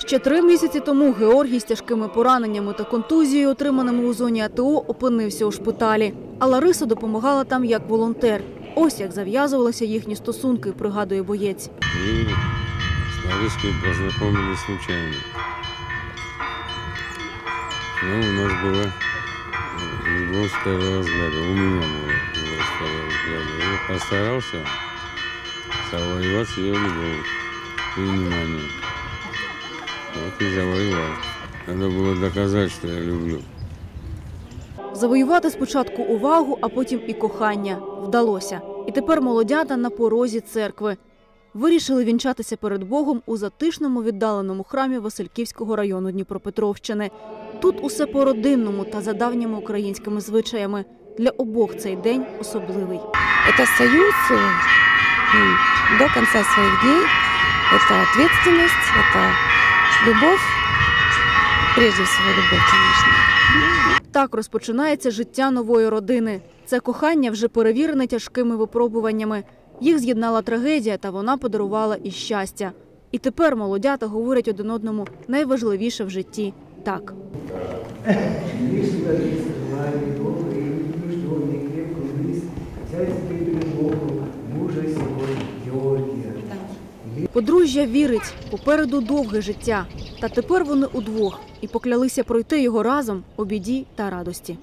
Ще три місяці тому Георгій з тяжкими пораненнями та контузією, отриманими у зоні АТО, опинився у шпиталі. А Лариса допомагала там як волонтер. Ось як зав'язувалися їхні стосунки, пригадує боєць. И с Ларишкой познакомились случайно. Ну, у нас была э, любовь с первого взгляда. У меня была любовь с первого взгляда. Я постарался завоевать ее любовь и внимание. Вот и завоевал. Надо было доказать, что я люблю. Завоювати спочатку увагу, а потім і кохання вдалося. І тепер молодята на порозі церкви. Вирішили вінчатися перед Богом у затишному віддаленому храмі Васильківського району Дніпропетровщини. Тут усе по-родинному та за давніми українськими звичаями. Для обох цей день особливий. Это союз э, м, до конца своих дней. Это ответственность, это любовь. Прежде всего любовь, конечно. Так розпочинається життя нової родини. Це кохання вже перевірене тяжкими випробуваннями. Їх з'єднала трагедія, та вона подарувала і щастя. І тепер молодята говорять один одному найважливіше в житті так. Лишь Лариса, желание добрый и нужденный, крепкую мысль, взять тебе перед Богом мужа сего Георгия. Подружжя вірить, попереду довге життя. Та тепер вони удвох і поклялися пройти його разом у біді та радості.